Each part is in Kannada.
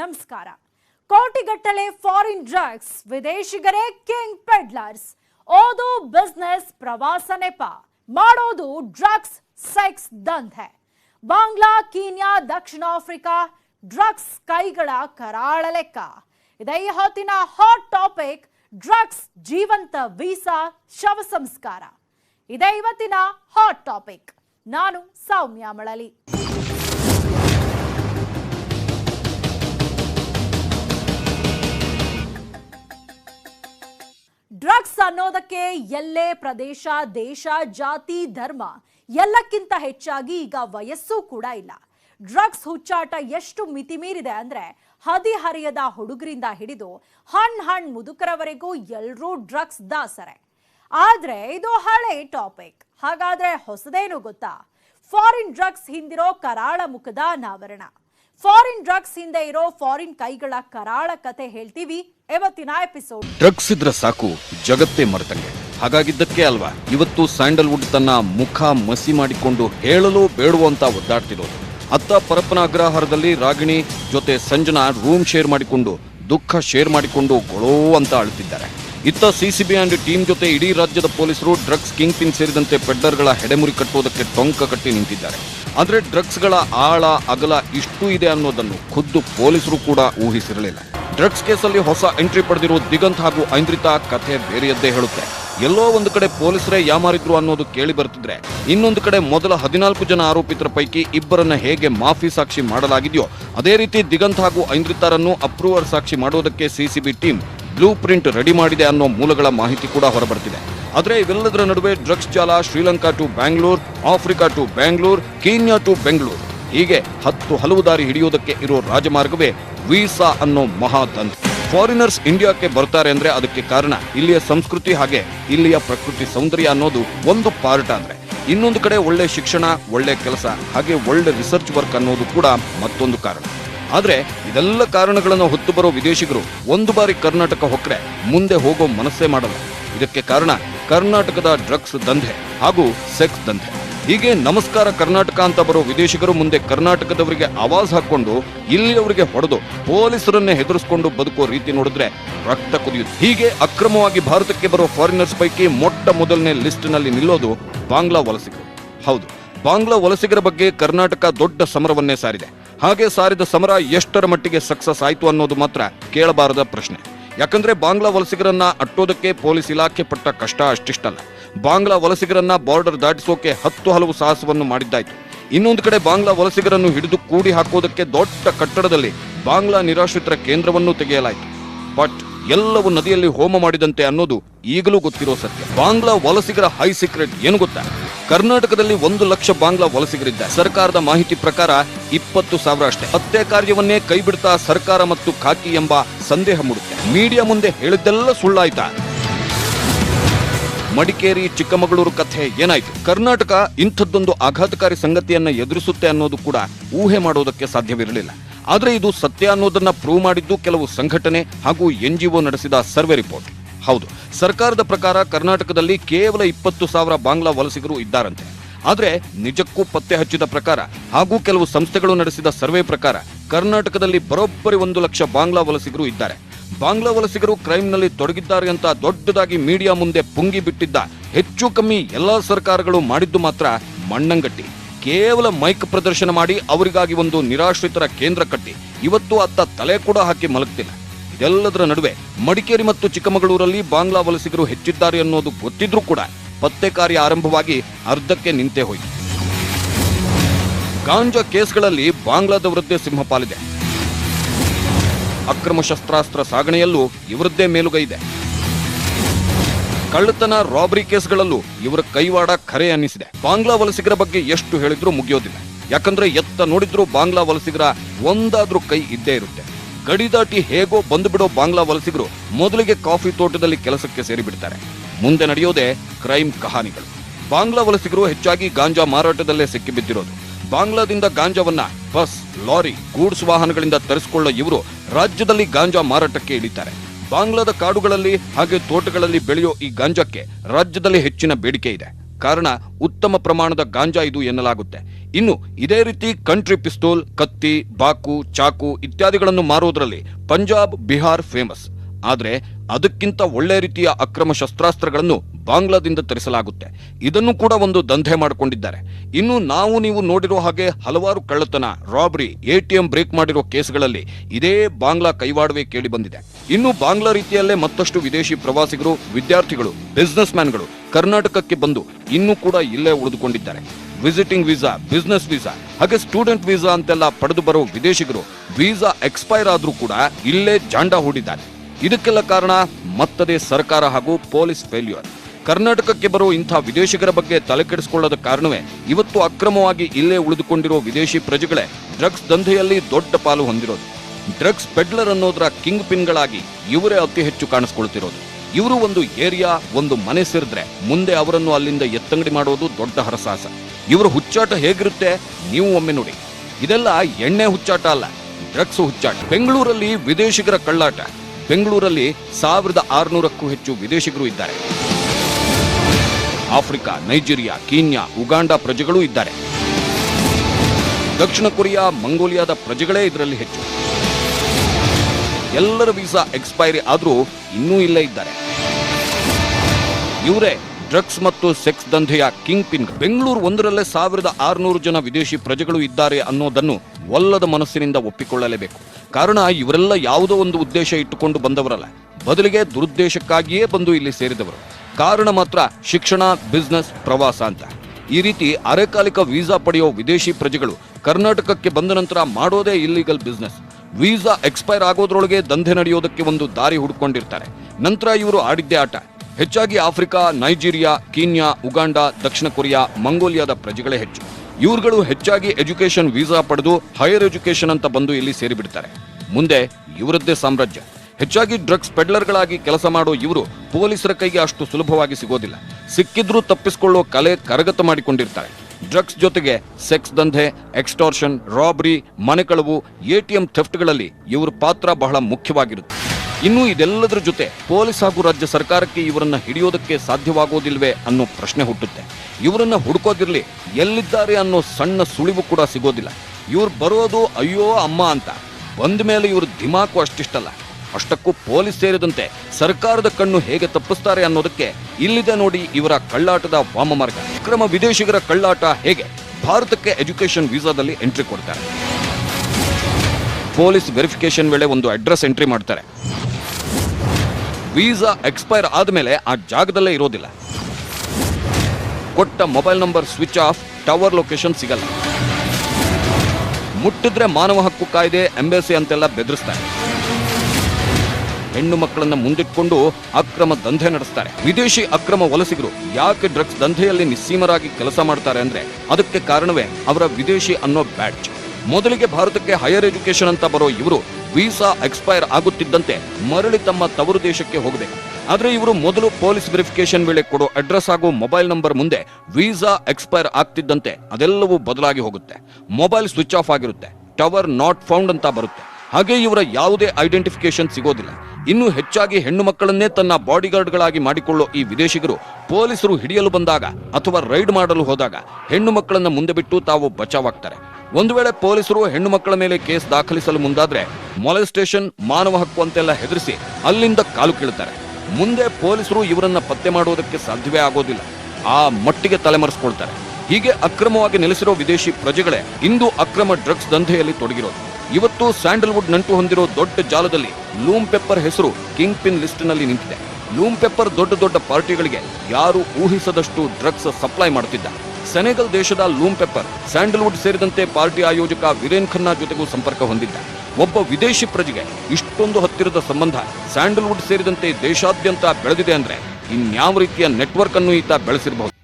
ನಮಸ್ಕಾರ. ಕೋಟಿಗಟ್ಟಲೆ ಫಾರಿನ್ ಡ್ರಗ್ಸ್ ವಿದೇಶಿಗರೇ ಕಿಂಗ್ ಪೆಡ್ಲರ್ಸ್ ಓದು ಬಿಸ್ನೆಸ್ ಪ್ರವಾಸ ನೆಪ. ಮಾಡೋದು ಡ್ರಗ್ಸ್ ಸೆಕ್ಸ್ ದಂಧೆ. ಬಾಂಗ್ಲಾ, ಕೀನ್ಯಾ, ದಕ್ಷಿಣ ಆಫ್ರಿಕಾ ಡ್ರಗ್ಸ್ ಕೈಗಳ ಕರಾಳ ಲೆಕ್ಕ. ಇದೇ ಹೊತ್ತಿನ ಹಾಟ್ ಟಾಪಿಕ್ ಡ್ರಗ್ಸ್ ಜೀವಂತ ವೀಸಾ, ಶವ ಸಂಸ್ಕಾರ. ಇದೇ ಇವತ್ತಿನ ಹಾಟ್ ಟಾಪಿಕ್ ನಾನು ಸೌಮ್ಯ ಮಳಲಿ. ಡ್ರಗ್ಸ್ ಅನ್ನೋದಕ್ಕೆ ಎಲ್ಲೇ ಪ್ರದೇಶ, ದೇಶ, ಜಾತಿ, ಧರ್ಮ ಎಲ್ಲಕ್ಕಿಂತ ಹೆಚ್ಚಾಗಿ ಈಗ ವಯಸ್ಸು ಕೂಡ ಇಲ್ಲ. ಡ್ರಗ್ಸ್ ಹುಚ್ಚಾಟ ಎಷ್ಟು ಮಿತಿಮೀರಿದೆ ಅಂದ್ರೆ ಹದಿಹರಿಯದ ಹುಡುಗರಿಂದ ಹಿಡಿದು ಹಣ್ಣು ಹಣ್ಣು ಮುದುಕರವರೆಗೂ ಎಲ್ಲರೂ ಡ್ರಗ್ಸ್ ದಾಸರೆ. ಆದ್ರೆ ಇದು ಹಳೆ ಟಾಪಿಕ್. ಹಾಗಾದ್ರೆ ಹೊಸದೇನು ಗೊತ್ತಾ? ಫಾರಿನ್ ಡ್ರಗ್ಸ್ ಹಿಂದಿರೋ ಕರಾಳ ಮುಖದ ಅನಾವರಣ. ಫಾರಿನ್ ಡ್ರಗ್ಸ್ ಹಿಂದೆ ಇರೋ ಫಾರಿನ್ ಕೈಗಳ ಕರಾಳ ಕತೆ ಹೇಳ್ತೀವಿ. ಇವತ್ತಿನ ಎಪಿಸೋಡ್ ಡ್ರಗ್ಸ್ ಇದ್ರೆ ಸಾಕು, ಜಗತ್ತೇ ಮರೆತಂಗೆ. ಹಾಗಾಗಿದ್ದಕ್ಕೆ ಅಲ್ವಾ? ಇವತ್ತು ಸ್ಯಾಂಡಲ್ವುಡ್ ತನ್ನ ಮುಖ ಮಸಿ ಮಾಡಿಕೊಂಡು ಹೇಳಲು ಬೇಡುವಂತ ಒದ್ದಾಡ್ತಿರೋದು. ಅತ್ತ ಪರಪ್ಪನ ಅಗ್ರಹಾರದಲ್ಲಿ ರಾಗಿಣಿ ಜೊತೆ ಸಂಜನಾ ರೂಮ್ ಶೇರ್ ಮಾಡಿಕೊಂಡು, ದುಃಖ ಶೇರ್ ಮಾಡಿಕೊಂಡು ಗೊಳೋ ಅಂತ ಅಳುತ್ತಿದ್ದಾರೆ ಇತ್ತ ಸಿಸಿಬಿ ಅಂಡ್ ಟೀಮ್ ಜೊತೆ ಇಡೀ ರಾಜ್ಯದ ಪೊಲೀಸರು, ಡ್ರಗ್ಸ್ ಕಿಂಗ್ ಪಿನ್ ಸೇರಿದಂತೆ ಪೆಡ್ಡರ್ಗಳ ಹೆಡೆಮುರಿ ಕಟ್ಟುವುದಕ್ಕೆ ಟೊಂಕ ಕಟ್ಟಿ ನಿಂತಿದ್ದಾರೆ. ಆದರೆ ಡ್ರಗ್ಸ್ಗಳ ಆಳ, ಅಗಲ ಇಷ್ಟು ಇದೆ ಅನ್ನೋದನ್ನು ಖುದ್ದು ಪೊಲೀಸರು ಕೂಡ ಊಹಿಸಿರಲಿಲ್ಲ. ಡ್ರಗ್ಸ್ ಕೇಸಲ್ಲಿ ಹೊಸ ಎಂಟ್ರಿ ಪಡೆದಿರುವ ದಿಗಂತ್ ಹಾಗೂ ಐಂದ್ರಿತಾ ಕಥೆ ಬೇರೆಯದ್ದೇ ಹೇಳುತ್ತೆ. ಎಲ್ಲೋ ಒಂದು ಕಡೆ ಪೊಲೀಸರೇ ಯಾಮಾರಿದ್ರು ಅನ್ನೋದು ಕೇಳಿ ಬರ್ತಿದ್ರೆ, ಇನ್ನೊಂದು ಕಡೆ ಮೊದಲ ಹದಿನಾಲ್ಕು ಜನ ಆರೋಪಿತರ ಪೈಕಿ ಇಬ್ಬರನ್ನ ಹೇಗೆ ಮಾಫಿ ಸಾಕ್ಷಿ ಮಾಡಲಾಗಿದೆಯೋ, ಅದೇ ರೀತಿ ದಿಗಂತ್ ಹಾಗೂ ಐಂದ್ರಿತಾರನ್ನು ಅಪ್ರೂವರ್ ಸಾಕ್ಷಿ ಮಾಡೋದಕ್ಕೆ CCB team blueprint ready ಮಾಡಿದೆ ಅನ್ನೋ ಮೂಲಗಳ ಮಾಹಿತಿ ಕೂಡ ಹೊರಬರ್ತಿದೆ. ಆದರೆ ಇವೆಲ್ಲದರ ನಡುವೆ ಡ್ರಗ್ಸ್ ಜಾಲ Sri Lanka to Bangalore, Africa to Bangalore, Kenya to Bengaluru. ಹೀಗೆ ಹತ್ತು ಹಲವು ದಾರಿ ಹಿಡಿಯೋದಕ್ಕೆ ಇರೋ ರಾಜಮಾರ್ಗವೇ ವೀಸಾ ಅನ್ನೋ ಮಹಾತಂತ್ರ ಫಾರಿನರ್ಸ್ ಇಂಡಿಯಾಕ್ಕೆ ಬರ್ತಾರೆ ಅಂದ್ರೆ ಅದಕ್ಕೆ ಕಾರಣ ಇಲ್ಲಿಯ ಸಂಸ್ಕೃತಿ ಹಾಗೆ ಇಲ್ಲಿಯ ಪ್ರಕೃತಿ ಸೌಂದರ್ಯ ಅನ್ನೋದು ಒಂದು ಪಾರ್ಟ್ ಅಂದ್ರೆ ಇನ್ನೊಂದು ಕಡೆ ಒಳ್ಳೆ ಶಿಕ್ಷಣ, ಒಳ್ಳೆ ಕೆಲಸ, ಹಾಗೆ ಒಳ್ಳೆ ರಿಸರ್ಚ್ ವರ್ಕ್ ಅನ್ನೋದು ಕೂಡ ಮತ್ತೊಂದು ಕಾರಣ. ಆದ್ರೆ ಇದೆಲ್ಲ ಕಾರಣಗಳನ್ನು ಹೊತ್ತು ಬರೋ ವಿದೇಶಿಗರು ಒಂದು ಬಾರಿ ಕರ್ನಾಟಕ ಹೊಕ್ಕರೆ ಮುಂದೆ ಹೋಗೋ ಮನಸ್ಸೇ ಮಾಡಲ್ಲ. ಇದಕ್ಕೆ ಕಾರಣ ಕರ್ನಾಟಕದ ಡ್ರಗ್ಸ್ ದಂಧೆ ಹಾಗೂ ಸೆಕ್ಸ್ ದಂಧೆ. ಹೀಗೆ ನಮಸ್ಕಾರ ಕರ್ನಾಟಕ ಅಂತ ಬರೋ ವಿದೇಶಿಗರು ಮುಂದೆ ಕರ್ನಾಟಕದವರಿಗೆ ಆವಾಜ್ ಹಾಕೊಂಡು ಇಲ್ಲಿಯವರಿಗೆ ಹೊಡೆದು ಪೊಲೀಸರನ್ನೇ ಹೆದರಿಸಿಕೊಂಡು ಬದುಕೋ ರೀತಿ ನೋಡಿದ್ರೆ ರಕ್ತ ಕುದಿಯುತ್ತೆ. ಹೀಗೆ ಅಕ್ರಮವಾಗಿ ಭಾರತಕ್ಕೆ ಬರೋ ಫಾರಿನರ್ಸ್ ಪೈಕಿ ಮೊಟ್ಟ ಮೊದಲನೇ ಲಿಸ್ಟ್ನಲ್ಲಿ ನಿಲ್ಲೋದು ಬಾಂಗ್ಲಾ ವಲಸಿಗರು. ಹೌದು, ಬಾಂಗ್ಲಾ ವಲಸಿಗರ ಬಗ್ಗೆ ಕರ್ನಾಟಕ ದೊಡ್ಡ ಸಮರವನ್ನೇ ಸಾರಿದೆ. ಹಾಗೆ ಸಾರಿದ ಸಮರ ಎಷ್ಟರ ಮಟ್ಟಿಗೆ ಸಕ್ಸಸ್ ಆಯಿತು ಅನ್ನೋದು ಮಾತ್ರ ಕೇಳಬಾರದ ಪ್ರಶ್ನೆ. ಯಾಕಂದ್ರೆ ಬಾಂಗ್ಲಾ ವಲಸಿಗರನ್ನ ಅಟ್ಟೋದಕ್ಕೆ ಪೊಲೀಸ್ ಇಲಾಖೆ ಪಟ್ಟ ಕಷ್ಟ ಅಷ್ಟಿಷ್ಟಲ್ಲ. ಬಾಂಗ್ಲಾ ವಲಸಿಗರನ್ನ ಬಾರ್ಡರ್ ದಾಟಿಸೋಕೆ ಹತ್ತು ಹಲವು ಸಾಹಸವನ್ನು ಮಾಡಿದ್ದಾಯಿತು. ಇನ್ನೊಂದು ಕಡೆ ಬಾಂಗ್ಲಾ ವಲಸಿಗರನ್ನು ಹಿಡಿದು ಕೂಡಿ ಹಾಕೋದಕ್ಕೆ ದೊಡ್ಡ ಕಟ್ಟಡದಲ್ಲಿ ಬಾಂಗ್ಲಾ ನಿರಾಶ್ರಿತರ ಕೇಂದ್ರವನ್ನು ತೆಗೆಯಲಾಯಿತು. ಬಟ್ ಎಲ್ಲವೂ ನದಿಯಲ್ಲಿ ಹೋಮ ಮಾಡಿದಂತೆ ಅನ್ನೋದು ಈಗಲೂ ಗೊತ್ತಿರೋ ಸತ್ಯ. ಬಾಂಗ್ಲಾ ವಲಸಿಗರ ಹೈ ಸೀಕ್ರೆಟ್ ಏನು ಗೊತ್ತಾ? ಕರ್ನಾಟಕದಲ್ಲಿ ಒಂದು ಲಕ್ಷ ಬಾಂಗ್ಲಾ ವಲಸಿಗರಿದ್ದ ಸರ್ಕಾರದ ಮಾಹಿತಿ ಪ್ರಕಾರ ಇಪ್ಪತ್ತು ಸಾವಿರ ಅಷ್ಟೇ. ಹತ್ಯೆ ಕಾರ್ಯವನ್ನೇ ಕೈಬಿಡ್ತಾ ಸರ್ಕಾರ ಮತ್ತು ಖಾಕಿ ಎಂಬ ಸಂದೇಹ ಮೂಡುತ್ತೆ. ಮೀಡಿಯಾ ಮುಂದೆ ಹೇಳಿದ್ದೆಲ್ಲ ಸುಳ್ಳಾಯ್ತಾ? ಮಡಿಕೇರಿ ಚಿಕ್ಕಮಗಳೂರು ಕಥೆ ಏನಾಯ್ತು? ಕರ್ನಾಟಕ ಇಂಥದ್ದೊಂದು ಆಘಾತಕಾರಿ ಸಂಗತಿಯನ್ನ ಎದುರಿಸುತ್ತೆ ಅನ್ನೋದು ಕೂಡ ಊಹೆ ಮಾಡೋದಕ್ಕೆ ಸಾಧ್ಯವಿರಲಿಲ್ಲ. ಆದ್ರೆ ಇದು ಸತ್ಯ ಅನ್ನೋದನ್ನ ಪ್ರೂವ್ ಮಾಡಿದ್ದು ಕೆಲವು ಸಂಘಟನೆ ಹಾಗೂ ಎನ್ಜಿಒ ನಡೆಸಿದ ಸರ್ವೆ ರಿಪೋರ್ಟ್ ಹೌದು, ಸರ್ಕಾರದ ಪ್ರಕಾರ ಕರ್ನಾಟಕದಲ್ಲಿ ಕೇವಲ ಇಪ್ಪತ್ತು ಸಾವಿರ ಬಾಂಗ್ಲಾ ವಲಸಿಗರು ಇದ್ದಾರಂತೆ. ಆದರೆ ನಿಜಕ್ಕೂ ಪತ್ತೆ ಹಚ್ಚಿದ ಪ್ರಕಾರ ಹಾಗೂ ಕೆಲವು ಸಂಸ್ಥೆಗಳು ನಡೆಸಿದ ಸರ್ವೆ ಪ್ರಕಾರ ಕರ್ನಾಟಕದಲ್ಲಿ ಬರೋಬ್ಬರಿ ಒಂದು ಲಕ್ಷ ಬಾಂಗ್ಲಾ ವಲಸಿಗರು ಇದ್ದಾರೆ. ಬಾಂಗ್ಲಾ ವಲಸಿಗರು ಕ್ರೈಮ್ನಲ್ಲಿ ತೊಡಗಿದ್ದಾರೆ ಅಂತ ದೊಡ್ಡದಾಗಿ ಮೀಡಿಯಾ ಮುಂದೆ ಪುಂಗಿ ಬಿಟ್ಟಿದ್ದ ಹೆಚ್ಚು ಕಮ್ಮಿ ಎಲ್ಲ ಸರ್ಕಾರಗಳು ಮಾಡಿದ್ದು ಮಾತ್ರ ಮಣ್ಣಂಗಟ್ಟಿ. ಕೇವಲ ಮೈಕ್ ಪ್ರದರ್ಶನ ಮಾಡಿ ಅವರಿಗಾಗಿ ಒಂದು ನಿರಾಶ್ರಿತರ ಕೇಂದ್ರ ಕಟ್ಟಿ. ಇವತ್ತು ಅತ್ತ ತಲೆ ಕೂಡ ಹಾಕಿ ಮಲಗ್ತಿಲ್ಲ ಇದೆಲ್ಲದರ ನಡುವೆ ಮಡಿಕೇರಿ ಮತ್ತು ಚಿಕ್ಕಮಗಳೂರಲ್ಲಿ ಬಾಂಗ್ಲಾ ವಲಸಿಗರು ಹೆಚ್ಚಿದ್ದಾರೆ ಅನ್ನೋದು ಗೊತ್ತಿದ್ರೂ ಕೂಡ ಪತ್ತೆ ಕಾರ್ಯ ಆರಂಭವಾಗಿ ಅರ್ಧಕ್ಕೆ ನಿಂತೇ ಹೋಯಿತು. ಗಾಂಜಾ ಕೇಸ್ಗಳಲ್ಲಿ ಬಾಂಗ್ಲಾದವರದ್ದೇ ಸಿಂಹಪಾಲಿದೆ ಅಕ್ರಮ ಶಸ್ತ್ರಾಸ್ತ್ರ ಸಾಗಣೆಯಲ್ಲೂ ಇವರದ್ದೇ ಮೇಲುಗೈ ಇದೆ. ಕಳ್ಳತನ ರಾಬರಿ ಕೇಸ್ಗಳಲ್ಲೂ ಇವರ ಕೈವಾಡ ಖರೆ ಅನ್ನಿಸಿದೆ. ಬಾಂಗ್ಲಾ ವಲಸಿಗರ ಬಗ್ಗೆ ಎಷ್ಟು ಹೇಳಿದ್ರು ಮುಗಿಯೋದಿಲ್ಲ. ಯಾಕಂದ್ರೆ ಎತ್ತ ನೋಡಿದ್ರು ಬಾಂಗ್ಲಾ ವಲಸಿಗರ ಒಂದಾದ್ರೂ ಕೈ ಇದ್ದೇ ಇರುತ್ತೆ. ಗಡಿ ದಾಟಿ ಹೇಗೋ ಬಂದುಬಿಡೋ ಬಾಂಗ್ಲಾ ವಲಸಿಗರು ಮೊದಲಿಗೆ ಕಾಫಿ ತೋಟದಲ್ಲಿ ಕೆಲಸಕ್ಕೆ ಸೇರಿಬಿಡ್ತಾರೆ. ಮುಂದೆ ನಡೆಯೋದೇ ಕ್ರೈಮ್ ಕಹಾನಿಗಳು. ಬಾಂಗ್ಲಾ ವಲಸಿಗರು ಹೆಚ್ಚಾಗಿ ಗಾಂಜಾ ಮಾರಾಟದಲ್ಲೇ ಸಿಕ್ಕಿಬಿದ್ದಿರೋದು. ಬಾಂಗ್ಲಾದಿಂದ ಗಾಂಜಾವನ್ನ ಬಸ್, ಲಾರಿ, ಗೂಡ್ಸ್ ವಾಹನಗಳಿಂದ ತರಿಸಿಕೊಳ್ಳೋ ಇವರು ರಾಜ್ಯದಲ್ಲಿ ಗಾಂಜಾ ಮಾರಾಟಕ್ಕೆ ಇಳಿತಾರೆ. ಬಾಂಗ್ಲಾದ ಕಾಡುಗಳಲ್ಲಿ ಹಾಗೆ ತೋಟಗಳಲ್ಲಿ ಬೆಳೆಯೋ ಈ ಗಾಂಜಾಕ್ಕೆ ರಾಜ್ಯದಲ್ಲಿ ಹೆಚ್ಚಿನ ಬೇಡಿಕೆ ಇದೆ. ಕಾರಣ ಉತ್ತಮ ಪ್ರಮಾಣದ ಗಾಂಜಾ ಇದು ಎನ್ನಲಾಗುತ್ತೆ. ಇನ್ನು ಇದೇ ರೀತಿ ಕಂಟ್ರಿ ಪಿಸ್ತೂಲ್, ಕತ್ತಿ, ಬಾಕು, ಚಾಕು ಇತ್ಯಾದಿಗಳನ್ನು ಮಾರುವುದರಲ್ಲಿ ಪಂಜಾಬ್, ಬಿಹಾರ್ ಫೇಮಸ್. ಆದರೆ ಅದಕ್ಕಿಂತ ಒಳ್ಳೆ ರೀತಿಯ ಅಕ್ರಮ ಶಸ್ತ್ರಾಸ್ತ್ರಗಳನ್ನು ಬಾಂಗ್ಲಾದಿಂದ ತರಿಸಲಾಗುತ್ತೆ. ಇದನ್ನು ಕೂಡ ಒಂದು ದಂಧೆ ಮಾಡಿಕೊಂಡಿದ್ದಾರೆ. ಇನ್ನು ನಾವು ನೀವು ನೋಡಿರೋ ಹಾಗೆ ಹಲವಾರು ಕಳ್ಳತನ, ರಾಬರಿ, ಎಟಿಎಂ ಬ್ರೇಕ್ ಮಾಡಿರೋ ಕೇಸ್ಗಳಲ್ಲಿ ಇದೇ ಬಾಂಗ್ಲಾ ಕೈವಾಡವೇ ಕೇಳಿ ಬಂದಿದೆ. ಇನ್ನು ಬಾಂಗ್ಲಾ ರೀತಿಯಲ್ಲೇ ಮತ್ತಷ್ಟು ವಿದೇಶಿ ಪ್ರವಾಸಿಗರು, ವಿದ್ಯಾರ್ಥಿಗಳು ಬಿಸ್ನೆಸ್ ಮ್ಯಾನ್ಗಳು ಕರ್ನಾಟಕಕ್ಕೆ ಬಂದು ಇನ್ನೂ ಕೂಡ ಇಲ್ಲೇ ಉಳಿದುಕೊಂಡಿದ್ದಾರೆ. ವಿಸಿಟಿಂಗ್ ವೀಸಾ ಬಿಸ್ನೆಸ್ ವೀಸಾ ಹಾಗೆ ಸ್ಟೂಡೆಂಟ್ ವೀಸಾ ಅಂತೆಲ್ಲ ಪಡೆದು ಬರೋ ವಿದೇಶಿಗರು ವೀಸಾ ಎಕ್ಸ್ಪೈರ್ ಆದ್ರೂ ಕೂಡ ಇಲ್ಲೇ ಜಾಂಡ ಹೂಡಿದ್ದಾರೆ. ಇದಕ್ಕೆಲ್ಲ ಕಾರಣ ಮತ್ತದೇ ಸರ್ಕಾರ ಹಾಗೂ ಪೊಲೀಸ್ ಫೇಲ್ಯೂರ್ ಕರ್ನಾಟಕಕ್ಕೆ ಬರೋ ಇಂಥ ವಿದೇಶಿಗರ ಬಗ್ಗೆ ತಲೆ ಕೆಡಿಸಿಕೊಳ್ಳದ ಕಾರಣವೇ ಇವತ್ತು ಅಕ್ರಮವಾಗಿ ಇಲ್ಲೇ ಉಳಿದುಕೊಂಡಿರೋ ವಿದೇಶಿ ಪ್ರಜೆಗಳೇ ಡ್ರಗ್ಸ್ ದಂಧೆಯಲ್ಲಿ ದೊಡ್ಡ ಪಾಲು ಹೊಂದಿರೋದು. ಡ್ರಗ್ಸ್ ಪೆಡ್ಲರ್ ಅನ್ನೋದ್ರ ಕಿಂಗ್ ಪಿನ್ಗಳಾಗಿ ಇವರೇ ಅತಿ ಹೆಚ್ಚು ಕಾಣಿಸ್ಕೊಳ್ತಿರೋದು. ಇವರು ಒಂದು ಏರಿಯಾ, ಒಂದು ಮನೆ ಸೇರಿದ್ರೆ ಮುಂದೆ ಅವರನ್ನು ಅಲ್ಲಿಂದ ಎತ್ತಂಗಡಿ ಮಾಡೋದು ದೊಡ್ಡ ಹರಸಾಹಸ. ಇವರ ಹುಚ್ಚಾಟ ಹೇಗಿರುತ್ತೆ ನೀವು ಒಮ್ಮೆ ನೋಡಿ. ಇದೆಲ್ಲ ಎಣ್ಣೆ ಹುಚ್ಚಾಟ ಅಲ್ಲ, ಡ್ರಗ್ಸ್ ಹುಚ್ಚಾಟ. ಬೆಂಗಳೂರಲ್ಲಿ ವಿದೇಶಿಗರ ಕಳ್ಳಾಟ. ಬೆಂಗಳೂರಲ್ಲಿ ಸಾವಿರದ ಆರುನೂರಕ್ಕೂ ಹೆಚ್ಚು ವಿದೇಶಿಗರು ಇದ್ದಾರೆ. ಆಫ್ರಿಕಾ, ನೈಜೀರಿಯಾ, ಕೀನ್ಯಾ, ಉಗಾಂಡ ಪ್ರಜೆಗಳೂ ಇದ್ದಾರೆ. ದಕ್ಷಿಣ ಕೊರಿಯಾ, ಮಂಗೋಲಿಯಾದ ಪ್ರಜೆಗಳೇ ಇದರಲ್ಲಿ ಹೆಚ್ಚು. ಎಲ್ಲರ ವೀಸಾ ಎಕ್ಸ್ಪೈರಿ ಆದರೂ ಇನ್ನೂ ಇಲ್ಲೇ ಇದ್ದಾರೆ. ಇವರೇ ಡ್ರಗ್ಸ್ ಮತ್ತು ಸೆಕ್ಸ್ ದಂಧೆಯ ಕಿಂಗ್ ಪಿನ್ ಬೆಂಗಳೂರು ಒಂದರಲ್ಲೇ ಸಾವಿರದ ಆರುನೂರು ಜನ ವಿದೇಶಿ ಪ್ರಜೆಗಳು ಇದ್ದಾರೆ ಅನ್ನೋದನ್ನು ಒಲ್ಲದ ಮನಸ್ಸಿನಿಂದ ಒಪ್ಪಿಕೊಳ್ಳಲೇಬೇಕು. ಕಾರಣ ಇವರೆಲ್ಲ ಯಾವುದೋ ಒಂದು ಉದ್ದೇಶ ಇಟ್ಟುಕೊಂಡು ಬಂದವರಲ್ಲ. ಬದಲಿಗೆ ದುರುದ್ದೇಶಕ್ಕಾಗಿಯೇ ಬಂದು ಇಲ್ಲಿ ಸೇರಿದವರು. ಕಾರಣ ಮಾತ್ರ ಶಿಕ್ಷಣ ಬಿಸ್ನೆಸ್ ಪ್ರವಾಸ ಅಂತ. ಈ ರೀತಿ ಅರೆಕಾಲಿಕ ವೀಸಾ ಪಡೆಯೋ ವಿದೇಶಿ ಪ್ರಜೆಗಳು ಕರ್ನಾಟಕಕ್ಕೆ ಬಂದ ನಂತರ ಮಾಡೋದೇ ಇಲ್ಲಿಗಲ್ ಬಿಸ್ನೆಸ್ ವೀಸಾ ಎಕ್ಸ್ಪೈರ್ ಆಗೋದ್ರೊಳಗೆ ದಂಧೆ ನಡೆಯೋದಕ್ಕೆ ಒಂದು ದಾರಿ ಹುಡ್ಕೊಂಡಿರ್ತಾರೆ. ನಂತರ ಇವರು ಆಡಿದ್ದೆ ಆಟ. ಹೆಚ್ಚಾಗಿ ಆಫ್ರಿಕಾ, ನೈಜೀರಿಯಾ, ಕೀನ್ಯಾ, ಉಗಾಂಡ, ದಕ್ಷಿಣ ಕೊರಿಯಾ, ಮಂಗೋಲಿಯಾದ ಪ್ರಜೆಗಳೇ ಹೆಚ್ಚು. ಇವರುಗಳು ಹೆಚ್ಚಾಗಿ ಎಜುಕೇಷನ್ ವೀಸಾ ಪಡೆದು ಹೈಯರ್ ಎಜುಕೇಷನ್ ಅಂತ ಬಂದು ಇಲ್ಲಿ ಸೇರಿಬಿಡ್ತಾರೆ. ಮುಂದೆ ಇವರದ್ದೇ ಸಾಮ್ರಾಜ್ಯ. ಹೆಚ್ಚಾಗಿ ಡ್ರಗ್ಸ್ ಪೆಡ್ಲರ್ಗಳಾಗಿ ಕೆಲಸ ಮಾಡೋ ಇವರು ಪೊಲೀಸರ ಕೈಗೆ ಅಷ್ಟು ಸುಲಭವಾಗಿ ಸಿಗೋದಿಲ್ಲ. ಸಿಕ್ಕಿದ್ರೂ ತಪ್ಪಿಸಿಕೊಳ್ಳೋ ಕಲೆ ಕರಗತ ಮಾಡಿಕೊಂಡಿರ್ತಾರೆ. ಡ್ರಗ್ಸ್ ಜೊತೆಗೆ ಸೆಕ್ಸ್ ದಂಧೆ, ಎಕ್ಸ್ಟಾರ್ಷನ್, ರಾಬರಿ, ಮನೆಕಳವು, ಎಟಿಎಂ ಥೆಫ್ಟ್ಗಳಲ್ಲಿ ಇವರ ಪಾತ್ರ ಬಹಳ ಮುಖ್ಯವಾಗಿರುತ್ತೆ. ಇನ್ನು ಇದೆಲ್ಲದರ ಜೊತೆ ಪೊಲೀಸ್ ಹಾಗೂ ರಾಜ್ಯ ಸರ್ಕಾರಕ್ಕೆ ಇವರನ್ನ ಹಿಡಿಯೋದಕ್ಕೆ ಸಾಧ್ಯವಾಗೋದಿಲ್ವೇ ಅನ್ನೋ ಪ್ರಶ್ನೆ ಹುಟ್ಟುತ್ತೆ. ಇವರನ್ನ ಹುಡುಕೋದಿರಲಿ ಎಲ್ಲಿದ್ದಾರೆ ಅನ್ನೋ ಸಣ್ಣ ಸುಳಿವು ಕೂಡ ಸಿಗೋದಿಲ್ಲ. ಇವ್ರು ಬರೋದು ಅಯ್ಯೋ ಅಮ್ಮ ಅಂತ. ಬಂದ ಮೇಲೆ ಇವ್ರ ದಿಮಾಕು ಅಷ್ಟಿಷ್ಟಲ್ಲ. ಅಷ್ಟಕ್ಕೂ ಪೊಲೀಸ್ ಸೇರಿದಂತೆ ಸರ್ಕಾರದ ಕಣ್ಣು ಹೇಗೆ ತಪ್ಪಿಸ್ತಾರೆ ಅನ್ನೋದಕ್ಕೆ ಇಲ್ಲಿದೆ ನೋಡಿ ಇವರ ಕಳ್ಳಾಟದ ವಾಮಮಾರ್ಗ. ಅಕ್ರಮ ವಿದೇಶಿಗರ ಕಳ್ಳಾಟ ಹೇಗೆ? ಭಾರತಕ್ಕೆ ಎಜುಕೇಶನ್ ವೀಸಾದಲ್ಲಿ ಎಂಟ್ರಿ ಕೊಡ್ತಾರೆ. ಪೊಲೀಸ್ ವೆರಿಫಿಕೇಶನ್ ವೇಳೆ ಒಂದು ಅಡ್ರೆಸ್ ಎಂಟ್ರಿ ಮಾಡ್ತಾರೆ. ವೀಸಾ ಎಕ್ಸ್ಪೈರ್ ಆದಮೇಲೆ ಆ ಜಾಗದಲ್ಲೇ ಇರೋದಿಲ್ಲ. ಕೊಟ್ಟ mobile number switch off, tower location ಸಿಗಲ್ಲ. ಮುಟ್ಟಿದ್ರೆ ಮಾನವ ಹಕ್ಕು ಕಾಯ್ದೆ, ಎಂಬೆಸಿ ಅಂತೆಲ್ಲ ಬೆದರಿಸ್ತಾರೆ. ಹೆಣ್ಣು ಮಕ್ಕಳನ್ನ ಮುಂದಿಟ್ಕೊಂಡು ಅಕ್ರಮ ದಂಧೆ ನಡೆಸ್ತಾರೆ. ವಿದೇಶಿ ಅಕ್ರಮ ವಲಸಿಗರು ಯಾಕೆ ಡ್ರಗ್ಸ್ ದಂಧೆಯಲ್ಲಿ ನಿಸ್ಸೀಮರಾಗಿ ಕೆಲಸ ಮಾಡ್ತಾರೆ ಅಂದ್ರೆ ಅದಕ್ಕೆ ಕಾರಣವೇ ಅವರ ವಿದೇಶಿ ಅನ್ನೋ ಬ್ಯಾಡ್ಜ್. ಮೊದಲಿಗೆ ಭಾರತಕ್ಕೆ ಹೈಯರ್ ಎಜುಕೇಶನ್ ಅಂತ ಬರೋ ಇವರು ವೀಸಾ ಎಕ್ಸ್ಪೈರ್ ಆಗುತ್ತಿದ್ದಂತೆ ಮರಳಿ ತಮ್ಮ ತವರು ದೇಶಕ್ಕೆ ಹೋಗಬೇಕು ಆದ್ರೆ ಇವರು ಮೊದಲು ಪೊಲೀಸ್ ವೆರಿಫಿಕೇಶನ್ ವೇಳೆ ಕೊಡೋ ಅಡ್ರೆಸ್ ಹಾಗೂ ಮೊಬೈಲ್ ನಂಬರ್ ಮುಂದೆ ವೀಸಾ ಎಕ್ಸ್ಪೈರ್ ಆಗ್ತಿದ್ದಂತೆ ಅದೆಲ್ಲವೂ ಬದಲಾಗಿ ಹೋಗುತ್ತೆ. ಮೊಬೈಲ್ ಸ್ವಿಚ್ ಆಫ್ ಆಗಿರುತ್ತೆ. ಟವರ್ ನಾಟ್ ಫೌಂಡ್ ಅಂತ ಬರುತ್ತೆ. ಹಾಗೆ ಇವರ ಯಾವುದೇ ಐಡೆಂಟಿಫಿಕೇಶನ್ ಸಿಗೋದಿಲ್ಲ. ಇನ್ನು ಹೆಚ್ಚಾಗಿ ಹೆಣ್ಣು ಮಕ್ಕಳನ್ನೇ ತನ್ನ ಬಾಡಿಗಾರ್ಡ್ಗಳಾಗಿ ಮಾಡಿಕೊಳ್ಳೋ ಈ ವಿದೇಶಿಗರು ಪೊಲೀಸರು ಹಿಡಿಯಲು ಬಂದಾಗ ಅಥವಾ ರೈಡ್ ಮಾಡಲು ಹೋದಾಗ ಹೆಣ್ಣು ಮಕ್ಕಳನ್ನ ಮುಂದೆ ಬಿಟ್ಟು ತಾವು ಬಚಾವಾಗ್ತಾರೆ. ಒಂದು ವೇಳೆ ಪೊಲೀಸರು ಹೆಣ್ಣು ಮಕ್ಕಳ ಮೇಲೆ ಕೇಸ್ ದಾಖಲಿಸಲು ಮುಂದಾದ್ರೆ ಮೊಲೆಸ್ಟೇಷನ್ ಮಾನವ ಹಕ್ಕು ಅಂತೆಲ್ಲ ಹೆದರಿಸಿ ಅಲ್ಲಿಂದ ಕಾಲು ಕೀಳ್ತಾರೆ ಮುಂದೆ ಪೊಲೀಸರು ಇವರನ್ನ ಪತ್ತೆ ಮಾಡುವುದಕ್ಕೆ ಸಾಧ್ಯವೇ ಆಗೋದಿಲ್ಲ. ಆ ಮಟ್ಟಿಗೆ ತಲೆಮರೆಸ್ಕೊಳ್ತಾರೆ. ಹೀಗೆ ಅಕ್ರಮವಾಗಿ ನೆಲೆಸಿರೋ ವಿದೇಶಿ ಪ್ರಜೆಗಳೇ ಇಂದು ಅಕ್ರಮ ಡ್ರಗ್ಸ್ ದಂಧೆಯಲ್ಲಿ ತೊಡಗಿರೋದು. ಇವತ್ತು ಸ್ಯಾಂಡಲ್ವುಡ್ ನಂಟು ಹೊಂದಿರೋ ದೊಡ್ಡ ಜಾಲದಲ್ಲಿ ಲೂಮ್ ಪೆಪ್ಪರ್ ಹೆಸರು ಕಿಂಗ್ ಪಿನ್ ಲಿಸ್ಟ್ನಲ್ಲಿ ನಿಂತಿದೆ. ಲೂಮ್ ಪೆಪ್ಪರ್ ದೊಡ್ಡ ದೊಡ್ಡ ಪಾರ್ಟಿಗಳಿಗೆ ಯಾರು ಊಹಿಸದಷ್ಟು ಡ್ರಗ್ಸ್ ಸಪ್ಲೈ ಮಾಡುತ್ತಿದ್ದ. ಸೆನೆಗಲ್ ದೇಶದ ಲೂಮ್ ಪೆಪ್ಪರ್, ಸ್ಯಾಂಡಲ್ವುಡ್ ಸೇರಿದಂತೆ ಪಾರ್ಟಿ ಆಯೋಜಕ ವಿರೇನ್ ಖನ್ನಾ ಜೊತೆಗೂ ಸಂಪರ್ಕ ಹೊಂದಿದ್ದ. ಒಬ್ಬ ವಿದೇಶಿ ಪ್ರಜೆಗೆ ಇಷ್ಟೊಂದು ಹತ್ತಿರದ ಸಂಬಂಧ ಸ್ಯಾಂಡಲ್ವುಡ್ ಸೇರಿದಂತೆ ದೇಶಾದ್ಯಂತ ಬೆಳೆದಿದೆ ಅಂದ್ರೆ ಇನ್ಯಾವ ರೀತಿಯ ನೆಟ್ವರ್ಕ್ ಅನ್ನು ಈತ ಬೆಳೆಸಿರಬಹುದು?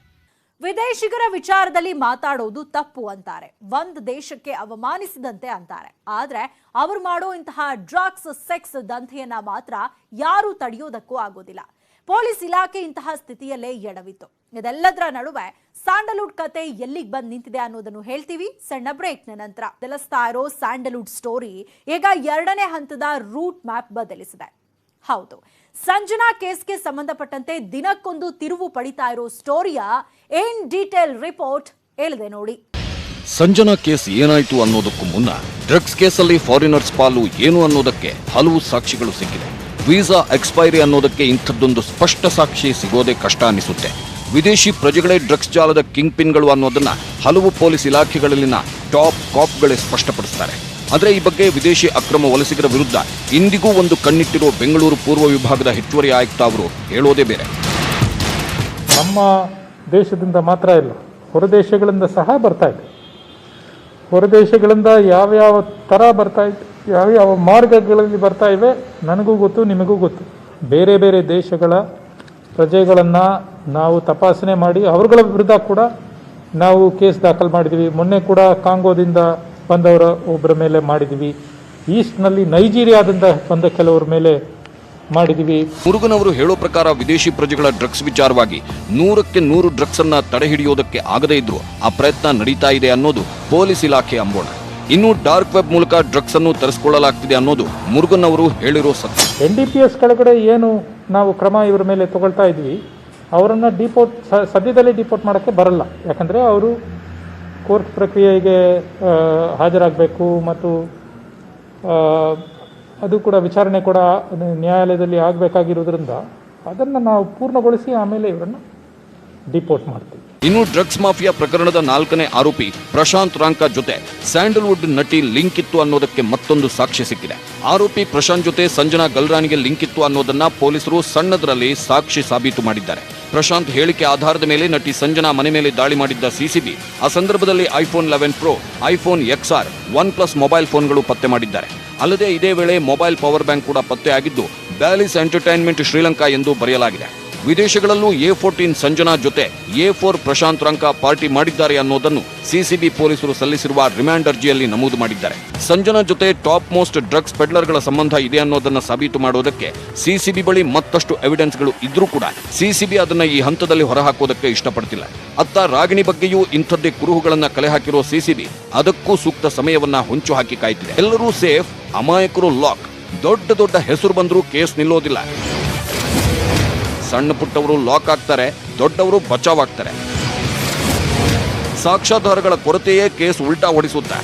ವಿದೇಶಿಗರ ವಿಚಾರದಲ್ಲಿ ಮಾತಾಡೋದು ತಪ್ಪು ಅಂತಾರೆ. ಒಂದು ದೇಶಕ್ಕೆ ಅವಮಾನಿಸಿದಂತೆ ಅಂತಾರೆ. ಆದ್ರೆ ಅವ್ರು ಮಾಡೋ ಇಂತಹ ಡ್ರಗ್ಸ್, ಸೆಕ್ಸ್ ದಂಧೆಯನ್ನ ಮಾತ್ರ ಯಾರೂ ತಡೆಯೋದಕ್ಕೂ ಆಗೋದಿಲ್ಲ. ಪೊಲೀಸ್ ಇಲಾಖೆ ಇಂತಹ ಸ್ಥಿತಿಯಲ್ಲೇ ಎಡವಿತ್ತು. ಇದೆಲ್ಲದರ ನಡುವೆ ಸ್ಯಾಂಡಲ್ವುಡ್ ಕತೆ ಎಲ್ಲಿಗೆ ಬಂದು ನಿಂತಿದೆ ಅನ್ನೋದನ್ನು ಹೇಳ್ತೀವಿ. ಸಣ್ಣ ಬ್ರೇಕ್ನ ನಂತರ. ತಿಳಿಸ್ತಾ ಇರೋ ಸ್ಯಾಂಡಲ್ವುಡ್ ಸ್ಟೋರಿ. ಈಗ ಎರಡನೇ ಹಂತದ ರೂಟ್ ಮ್ಯಾಪ್ ಬದಲಿಸಿದೆ. ಹೌದು. ಸಂಜನಾ ಕೇಸ್ಗೆ ಸಂಬಂಧಪಟ್ಟಂತೆ ದಿನಕ್ಕೊಂದು ತಿರುವು ಪಡಿತಾ ಇರೋ ಸ್ಟೋರಿಯ ಏನ್ ಡೀಟೇಲ್ ರಿಪೋರ್ಟ್ ಹೇಳಿದೆ ನೋಡಿ. ಸಂಜನಾ ಕೇಸ್ ಏನಾಯ್ತು ಅನ್ನೋದಕ್ಕೂ ಮುನ್ನ ಡ್ರಗ್ಸ್ ಕೇಸಲ್ಲಿ ಫಾರಿನರ್ಸ್ ಪಾಲು ಏನು ಅನ್ನೋದಕ್ಕೆ ಹಲವು ಸಾಕ್ಷಿಗಳು ಸಿಕ್ಕಿದೆ. ವೀಸಾ ಎಕ್ಸ್ಪೈರಿ ಅನ್ನೋದಕ್ಕೆ ಇಂಥದ್ದೊಂದು ಸ್ಪಷ್ಟ ಸಾಕ್ಷಿ ಸಿಗೋದೇ ಕಷ್ಟ ಅನಿಸುತ್ತೆ. ವಿದೇಶಿ ಪ್ರಜೆಗಳೇ ಡ್ರಗ್ಸ್ ಜಾಲದ ಕಿಂಗ್ ಪಿನ್ಗಳು ಅನ್ನೋದನ್ನ ಹಲವು ಪೊಲೀಸ್ ಇಲಾಖೆಗಳಲ್ಲಿನ ಟಾಪ್ ಕಾಪ್ಗಳೇ ಸ್ಪಷ್ಟಪಡಿಸ್ತಾರೆ. ಆದರೆ ಈ ಬಗ್ಗೆ ವಿದೇಶಿ ಅಕ್ರಮ ವಲಸಿಗರ ವಿರುದ್ಧ ಇಂದಿಗೂ ಒಂದು ಕಣ್ಣಿಟ್ಟಿರೋ ಬೆಂಗಳೂರು ಪೂರ್ವ ವಿಭಾಗದ ಹೆಚ್ಚುವರಿ ಆಯುಕ್ತ ಅವರು ಹೇಳೋದೇ ಬೇರೆ. ನಮ್ಮ ದೇಶದಿಂದ ಮಾತ್ರ ಇಲ್ಲ, ಹೊರದೇಶಗಳಿಂದ ಸಹ ಬರ್ತಾ ಇದೆ. ಹೊರದೇಶಗಳಿಂದ ಯಾವ್ಯಾವ ಥರ ಬರ್ತಾ ಇದೆ, ಯಾವ್ಯಾವ ಮಾರ್ಗಗಳಲ್ಲಿ ಬರ್ತಾ ಇವೆ, ನನಗೂ ಗೊತ್ತು, ನಿಮಗೂ ಗೊತ್ತು. ಬೇರೆ ಬೇರೆ ದೇಶಗಳ ಪ್ರಜೆಗಳನ್ನು ನಾವು ತಪಾಸಣೆ ಮಾಡಿ, ಅವರುಗಳ ವಿರುದ್ಧ ಕೂಡ ನಾವು ಕೇಸ್ ದಾಖಲು ಮಾಡಿದ್ವಿ. ಮೊನ್ನೆ ಕೂಡ ಕಾಂಗೋದಿಂದ ಬಂದವರ ಒಬ್ಬರ ಮೇಲೆ ಮಾಡಿದ್ವಿ. ಈಸ್ಟ್ನಲ್ಲಿ ನೈಜೀರಿಯಾದಿಂದ ಬಂದ ಕೆಲವರ ಮೇಲೆ ಮಾಡಿದ್ವಿ. ಮುರುಗನ್ ಅವರು ಹೇಳೋ ಪ್ರಕಾರ ವಿದೇಶಿ ಪ್ರಜೆಗಳ ಡ್ರಗ್ಸ್ ವಿಚಾರವಾಗಿ ನೂರಕ್ಕೆ ನೂರು ಡ್ರಗ್ಸ್ ಅನ್ನ ತಡೆ ಹಿಡಿಯೋದಕ್ಕೆ ಆಗದೇ ಇದ್ರು ಆ ಪ್ರಯತ್ನ ನಡೀತಾ ಇದೆ ಅನ್ನೋದು ಪೊಲೀಸ್ ಇಲಾಖೆ ಅಂಬೋಣ. ಇನ್ನು ಡಾರ್ಕ್ ವೆಬ್ ಮೂಲಕ ಡ್ರಗ್ಸ್ ಅನ್ನು ತರಿಸಿಕೊಳ್ಳಲಾಗ್ತಿದೆ ಅನ್ನೋದು ಮುರುಗನ್ ಅವರು ಹೇಳಿರೋ ಸತ್ಯ. ಎನ್ ಡಿ ಪಿ ಎಸ್ ಕೆಳಗಡೆ ಏನು ನಾವು ಕ್ರಮ ಇವರ ಮೇಲೆ ತಗೊಳ್ತಾ ಇದ್ವಿ. ಅವರನ್ನು ಡಿಪೋರ್ಟ್ ಸದ್ಯದಲ್ಲೇ ಡಿಪೋರ್ಟ್ ಮಾಡೋಕ್ಕೆ ಬರಲ್ಲ. ಯಾಕಂದರೆ ಅವರು ಕೋರ್ಟ್ ಪ್ರಕ್ರಿಯೆಗೆ ಹಾಜರಾಗಬೇಕು ಮತ್ತು ಅದು ಕೂಡ ವಿಚಾರಣೆ ಕೂಡ ನ್ಯಾಯಾಲಯದಲ್ಲಿ ಆಗಬೇಕಾಗಿರೋದ್ರಿಂದ ಅದನ್ನು ನಾವು ಪೂರ್ಣಗೊಳಿಸಿ ಆಮೇಲೆ ಇವರನ್ನು ಡಿಪೋರ್ಟ್ ಮಾಡ್ತೀವಿ. ಇನ್ನು ಡ್ರಗ್ಸ್ ಮಾಫಿಯಾ ಪ್ರಕರಣದ ನಾಲ್ಕನೇ ಆರೋಪಿ ಪ್ರಶಾಂತ್ ರಾಂಕ ಜೊತೆ ಸ್ಯಾಂಡಲ್ವುಡ್ ನಟಿ ಲಿಂಕ್ ಇತ್ತು ಅನ್ನೋದಕ್ಕೆ ಮತ್ತೊಂದು ಸಾಕ್ಷ್ಯ ಸಿಕ್ಕಿದೆ. ಆರೋಪಿ ಪ್ರಶಾಂತ್ ಜೊತೆ ಸಂಜನಾ ಗಲ್ರಾನಿಗೆ ಲಿಂಕ್ ಇತ್ತು ಅನ್ನೋದನ್ನ ಪೊಲೀಸರು ಸಣ್ಣದರಲ್ಲಿ ಸಾಕ್ಷಿ ಸಾಬೀತು ಮಾಡಿದ್ದಾರೆ. ಪ್ರಶಾಂತ್ ಹೇಳಿಕೆ ಆಧಾರದ ಮೇಲೆ ನಟಿ ಸಂಜನಾ ಮನೆ ಮೇಲೆ ದಾಳಿ ಮಾಡಿದ್ದ ಸಿಸಿಬಿ, ಆ ಸಂದರ್ಭದಲ್ಲಿ iPhone eleven Pro, iPhone X R OnePlus mobile ಫೋನ್ಗಳು ಪತ್ತೆ ಮಾಡಿದ್ದಾರೆ. ಅಲ್ಲದೆ ಇದೇ ವೇಳೆ ಮೊಬೈಲ್ ಪವರ್ ಬ್ಯಾಂಕ್ ಕೂಡ ಪತ್ತೆಯಾಗಿದ್ದು, ಬ್ಯಾಲಿಸ್ ಎಂಟರ್ಟೈನ್ಮೆಂಟ್ ಶ್ರೀಲಂಕಾ ಎಂದು ಬರೆಯಲಾಗಿದೆ. ವಿದೇಶಗಳಲ್ಲೂ ಎ ಫೋರ್ಟೀನ್ ಸಂಜನಾ ಜೊತೆ A four Prashant Ranka party ಮಾಡಿದ್ದಾರೆ ಅನ್ನೋದನ್ನು ಸಿಸಿಬಿ ಪೊಲೀಸರು ಸಲ್ಲಿಸಿರುವ ರಿಮ್ಯಾಂಡ್ ಅರ್ಜಿಯಲ್ಲಿ ನಮೂದು ಮಾಡಿದ್ದಾರೆ. ಸಂಜನಾ ಜೊತೆ ಟಾಪ್ ಮೋಸ್ಟ್ ಡ್ರಗ್ಸ್ ಪೆಡ್ಲರ್ಗಳ ಸಂಬಂಧ ಇದೆ ಅನ್ನೋದನ್ನು ಸಾಬೀತು ಮಾಡೋದಕ್ಕೆ ಸಿಸಿಬಿ ಬಳಿ ಮತ್ತಷ್ಟು ಎವಿಡೆನ್ಸ್ಗಳು ಇದ್ರೂ ಕೂಡ ಸಿಸಿಬಿ ಅದನ್ನ ಈ ಹಂತದಲ್ಲಿ ಹೊರಹಾಕೋದಕ್ಕೆ ಇಷ್ಟಪಡ್ತಿಲ್ಲ. ಅತ್ತ ರಾಗಿಣಿ ಬಗ್ಗೆಯೂ ಇಂಥದ್ದೇ ಕುರುಹುಗಳನ್ನು ಕಲೆ ಹಾಕಿರೋ ಸಿಸಿಬಿ ಅದಕ್ಕೂ ಸೂಕ್ತ ಸಮಯವನ್ನ ಹೊಂಚು ಹಾಕಿ ಕಾಯ್ತಿದೆ. ಎಲ್ಲರೂ ಸೇಫ್, ಅಮಾಯಕರು ಲಾಕ್. ದೊಡ್ಡ ದೊಡ್ಡ ಹೆಸರು ಬಂದರೂ ಕೇಸ್ ನಿಲ್ಲೋದಿಲ್ಲ. ಸಣ್ಣ ಪುಟ್ಟವರು ಲಾಕ್ ಆಗ್ತಾರೆ, ದೊಡ್ಡವರು ಬಚಾವ್ ಆಗ್ತಾರೆ ಸಾಕ್ಷ್ಯಾಧಾರಗಳ ಕೊರತೆಯೇ ಕೇಸ್ ಉಲ್ಟಾ ಹೊಡಿಸುತ್ತೆ.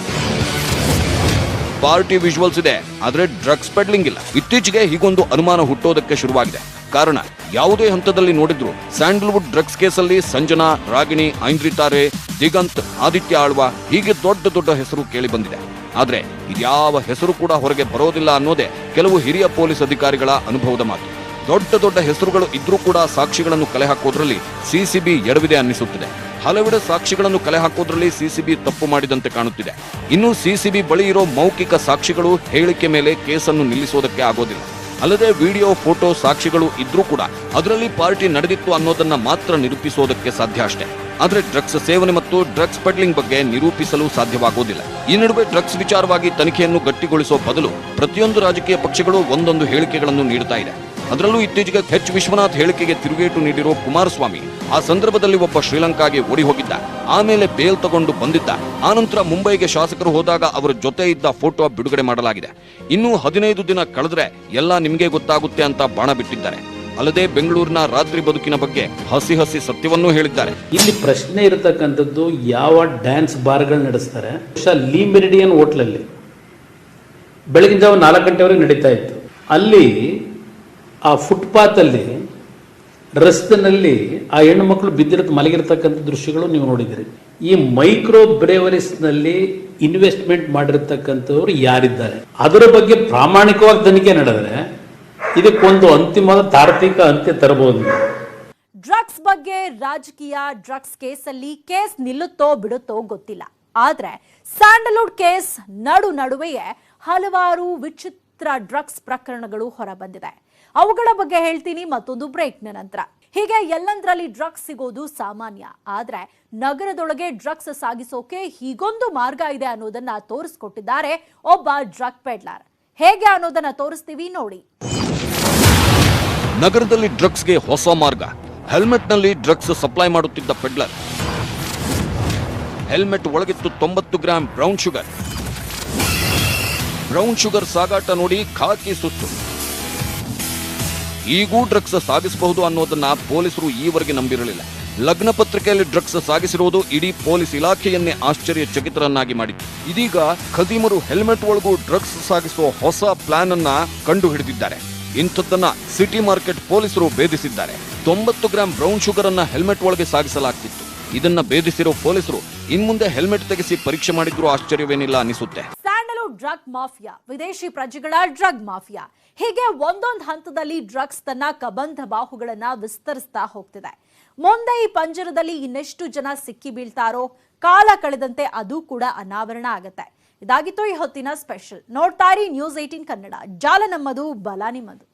ಪಾರ್ಟಿ ವಿಜುವಲ್ಸ್ ಇದೆ, ಆದ್ರೆ ಡ್ರಗ್ಸ್ ಪೆಡ್ಲಿಂಗ್ ಇಲ್ಲ. ಇತ್ತೀಚೆಗೆ ಹೀಗೊಂದು ಅನುಮಾನ ಹುಟ್ಟೋದಕ್ಕೆ ಶುರುವಾಗಿದೆ. ಕಾರಣ, ಯಾವುದೇ ಹಂತದಲ್ಲಿ ನೋಡಿದ್ರು ಸ್ಯಾಂಡಲ್ವುಡ್ ಡ್ರಗ್ಸ್ ಕೇಸಲ್ಲಿ ಸಂಜನಾ, ರಾಗಿಣಿ, ಐಂದ್ರಿತಾರೆ, ದಿಗಂತ್, ಆದಿತ್ಯ ಆಳ್ವ ಹೀಗೆ ದೊಡ್ಡ ದೊಡ್ಡ ಹೆಸರು ಕೇಳಿ ಬಂದಿದೆ. ಆದ್ರೆ ಇದ್ಯಾವ ಹೆಸರು ಕೂಡ ಹೊರಗೆ ಬರೋದಿಲ್ಲ ಅನ್ನೋದೇ ಕೆಲವು ಹಿರಿಯ ಪೊಲೀಸ್ ಅಧಿಕಾರಿಗಳ ಅನುಭವದ ಮಾತು. ದೊಡ್ಡ ದೊಡ್ಡ ಹೆಸರುಗಳು ಇದ್ರೂ ಕೂಡ ಸಾಕ್ಷಿಗಳನ್ನು ಕಲೆ ಹಾಕೋದ್ರಲ್ಲಿ ಸಿಸಿಬಿ ಎಡವಿದೆ ಅನ್ನಿಸುತ್ತಿದೆ. ಹಲವೆಡೆ ಸಾಕ್ಷಿಗಳನ್ನು ಕಲೆ ಹಾಕೋದ್ರಲ್ಲಿ ಸಿಸಿಬಿ ತಪ್ಪು ಮಾಡಿದಂತೆ ಕಾಣುತ್ತಿದೆ. ಇನ್ನು ಸಿಸಿಬಿ ಬಳಿ ಇರೋ ಮೌಖಿಕ ಸಾಕ್ಷಿಗಳು ಹೇಳಿಕೆ ಮೇಲೆ ಕೇಸನ್ನು ನಿಲ್ಲಿಸೋದಕ್ಕೆ ಆಗೋದಿಲ್ಲ. ಅಲ್ಲದೆ ವಿಡಿಯೋ, ಫೋಟೋ ಸಾಕ್ಷಿಗಳು ಇದ್ರೂ ಕೂಡ ಅದರಲ್ಲಿ ಪಾರ್ಟಿ ನಡೆದಿತ್ತು ಅನ್ನೋದನ್ನ ಮಾತ್ರ ನಿರೂಪಿಸೋದಕ್ಕೆ ಸಾಧ್ಯ ಅಷ್ಟೇ. ಆದರೆ ಡ್ರಗ್ಸ್ ಸೇವನೆ ಮತ್ತು ಡ್ರಗ್ಸ್ ಪೆಡ್ಲಿಂಗ್ ಬಗ್ಗೆ ನಿರೂಪಿಸಲು ಸಾಧ್ಯವಾಗೋದಿಲ್ಲ. ಈ ನಡುವೆ ಡ್ರಗ್ಸ್ ವಿಚಾರವಾಗಿ ತನಿಖೆಯನ್ನು ಗಟ್ಟಿಗೊಳಿಸೋ ಬದಲು ಪ್ರತಿಯೊಂದು ರಾಜಕೀಯ ಪಕ್ಷಗಳು ಒಂದೊಂದು ಹೇಳಿಕೆಗಳನ್ನು ನೀಡುತ್ತಾ ಇದೆ. ಅದರಲ್ಲೂ ಇತ್ತೀಚೆಗೆ ಎಚ್ ವಿಶ್ವನಾಥ್ ಹೇಳಿಕೆಗೆ ತಿರುಗೇಟು ನೀಡಿರುವ ಕುಮಾರಸ್ವಾಮಿ ಆ ಸಂದರ್ಭದಲ್ಲಿ ಒಬ್ಬ ಶ್ರೀಲಂಕಾಗೆ ಓಡಿ ಹೋಗಿದ್ದ, ಆಮೇಲೆ ಬೇಲ್ ತಗೊಂಡು ಬಂದಿದ್ದ. ಆನಂತರ ಮುಂಬೈಗೆ ಶಾಸಕರು ಹೋದಾಗ ಅವರ ಜೊತೆ ಇದ್ದ ಫೋಟೋ ಬಿಡುಗಡೆ ಮಾಡಲಾಗಿದೆ. ಇನ್ನೂ ಹದಿನೈದು ದಿನ ಕಳೆದ್ರೆ ಎಲ್ಲ ನಿಮಗೆ ಗೊತ್ತಾಗುತ್ತೆ ಅಂತ ಬಾಣ ಬಿಟ್ಟಿದ್ದಾರೆ. ಅಲ್ಲದೆ ಬೆಂಗಳೂರಿನ ರಾತ್ರಿ ಬದುಕಿನ ಬಗ್ಗೆ ಹಸಿ ಹಸಿ ಸತ್ಯವನ್ನೂ ಹೇಳಿದ್ದಾರೆ. ಇಲ್ಲಿ ಪ್ರಶ್ನೆ ಇರತಕ್ಕಂಥದ್ದು ಯಾವ ಡ್ಯಾನ್ಸ್ ಬಾರ್ಗಳು ನಡೆಸ್ತಾರೆ? ಲೀ ಮೆರಿಡಿಯನ್ ಹೋಟ್ಲಲ್ಲಿ. ಬೆಳಗಿನ ಜಾವ ನಾಲ್ಕು ಗಂಟೆವರೆಗೆ ನಡೀತಾ ಇತ್ತು. ಅಲ್ಲಿ ಆ ಫುಟ್ಪಾತಲ್ಲಿ ರಸ್ತೆನಲ್ಲಿ ಆ ಹೆಣ್ಣು ಮಕ್ಕಳು ಬಿದ್ದಿರತ್ ಮಲಗಿರ್ತಕ್ಕಂಥ ದೃಶ್ಯಗಳು ನೀವು ನೋಡಿದಿರಿ ಈ ಮೈಕ್ರೋ ಬ್ರೇವರೀಸ್ನಲ್ಲಿ ಇನ್ವೆಸ್ಟ್ಮೆಂಟ್ ಮಾಡಿರ್ತಕ್ಕಂಥವ್ರು ಯಾರಿದ್ದಾರೆ? ಅದರ ಬಗ್ಗೆ ಪ್ರಾಮಾಣಿಕವಾಗಿ ತನಿಖೆ ನಡೆದರೆ ಇದಕ್ಕೊಂದು ಅಂತಿಮವಾದ ತಾರ್ಕಿಕ ಅಂತ್ಯ ತರಬಹುದು. ಡ್ರಗ್ಸ್ ಬಗ್ಗೆ ರಾಜಕೀಯ ಡ್ರಗ್ಸ್ ಕೇಸಲ್ಲಿ ಕೇಸ್ ನಿಲ್ಲುತ್ತೋ ಬಿಡುತ್ತೋ ಗೊತ್ತಿಲ್ಲ. ಆದ್ರೆ ಸ್ಯಾಂಡಲ್ವುಡ್ ಕೇಸ್ ನಡು ನಡುವೆಯೇ ಹಲವಾರು ವಿಚಿತ್ರ ಡ್ರಗ್ಸ್ ಪ್ರಕರಣಗಳು ಹೊರಬಂದಿದೆ. ಅವುಗಳ ಬಗ್ಗೆ ಹೇಳ್ತೀನಿ ಮತ್ತೊಂದು ಬ್ರೇಕ್ನ ನಂತರ. ಹೀಗೆ ಎಲ್ಲಂದ್ರಲ್ಲಿ ಡ್ರಗ್ಸ್ ಸಿಗೋದು ಸಾಮಾನ್ಯ. ಆದ್ರೆ ನಗರದೊಳಗೆ ಡ್ರಗ್ಸ್ ಸಾಗಿಸೋಕೆ ಹೀಗೊಂದು ಮಾರ್ಗ ಇದೆ ಅನ್ನೋದನ್ನ ತೋರಿಸ್ಕೊಟ್ಟಿದ್ದಾರೆ ಒಬ್ಬ ಡ್ರಗ್ ಪೆಡ್ಲರ್ ಹೇಗೆ ಅನ್ನೋದನ್ನ ತೋರಿಸ್ತೀವಿ ನೋಡಿ. ನಗರದಲ್ಲಿ ಡ್ರಗ್ಸ್ಗೆ ಹೊಸ ಮಾರ್ಗ. ಹೆಲ್ಮೆಟ್ನಲ್ಲಿ ಡ್ರಗ್ಸ್ ಸಪ್ಲೈ ಮಾಡುತ್ತಿದ್ದ ಪೆಡ್ಲರ್ ಹೆಲ್ಮೆಟ್ ಒಳಗಿತ್ತು ತೊಂಬತ್ತು gram brown sugar brown sugar ಸಾಗಾಟ ನೋಡಿ ಖಾಕಿ ಸುತ್ತು. ಈಗೂ ಡ್ರಗ್ಸ್ ಸಾಗಿಸಬಹುದು ಅನ್ನೋದನ್ನ ಪೊಲೀಸರು ಈವರೆಗೆ ನಂಬಿರಲಿಲ್ಲ. ಲಗ್ನ ಪತ್ರಿಕೆಯಲ್ಲಿ ಡ್ರಗ್ಸ್ ಸಾಗಿಸಿರುವುದು ಇಡೀ ಪೊಲೀಸ್ ಇಲಾಖೆಯನ್ನೇ ಆಶ್ಚರ್ಯಚಕಿತರನ್ನಾಗಿ ಮಾಡಿತ್ತು. ಇದೀಗ ಖದೀಮರು ಹೆಲ್ಮೆಟ್ ಒಳಗೂ ಡ್ರಗ್ಸ್ ಸಾಗಿಸುವ ಹೊಸ ಪ್ಲಾನ್ ಅನ್ನ ಕಂಡು ಹಿಡಿದಿದ್ದಾರೆ ಇಂಥದ್ದನ್ನ ಸಿಟಿ ಮಾರ್ಕೆಟ್ ಪೊಲೀಸರು ಭೇದಿಸಿದ್ದಾರೆ. ತೊಂಬತ್ತು ಗ್ರಾಂ ಬ್ರೌನ್ ಶುಗರ್ ಅನ್ನ ಹೆಲ್ಮೆಟ್ ಒಳಗೆ ಸಾಗಿಸಲಾಗ್ತಿತ್ತು. ಇದನ್ನ ಭೇದಿಸಿರೋ ಪೊಲೀಸರು ಇನ್ಮುಂದೆ ಹೆಲ್ಮೆಟ್ ತೆಗೆಸಿ ಪರೀಕ್ಷೆ ಮಾಡಿದ್ರೂ ಆಶ್ಚರ್ಯವೇನಿಲ್ಲ ಅನಿಸುತ್ತೆ. ಡ್ರಗ್ ಮಾಫಿಯಾ, ವಿದೇಶಿ ಪ್ರಜೆಗಳ ಡ್ರಗ್ ಮಾಫಿಯಾ. ಹೀಗೆ ಒಂದೊಂದು ಹಂತದಲ್ಲಿ ಡ್ರಗ್ಸ್ ತನ್ನ ಕಬಂಧ ಬಾಹುಗಳನ್ನ ವಿಸ್ತರಿಸ್ತಾ ಹೋಗ್ತಿದೆ. ಮುಂದೆ ಈ ಪಂಜರದಲ್ಲಿ ಇನ್ನೆಷ್ಟು ಜನ ಸಿಕ್ಕಿ ಬೀಳ್ತಾರೋ, ಕಾಲ ಕಳೆದಂತೆ ಅದು ಕೂಡ ಅನಾವರಣ ಆಗುತ್ತೆ. ಇದಾಗಿತ್ತು ಈ ಹೊತ್ತಿನ ಸ್ಪೆಷಲ್. ನೋಡ್ತಾರಿ ನ್ಯೂಸ್ ಏಟೀನ್ ಕನ್ನಡ. ಜಾಲ ನಮ್ಮದು, ಬಲ ನಿಮ್ಮದು.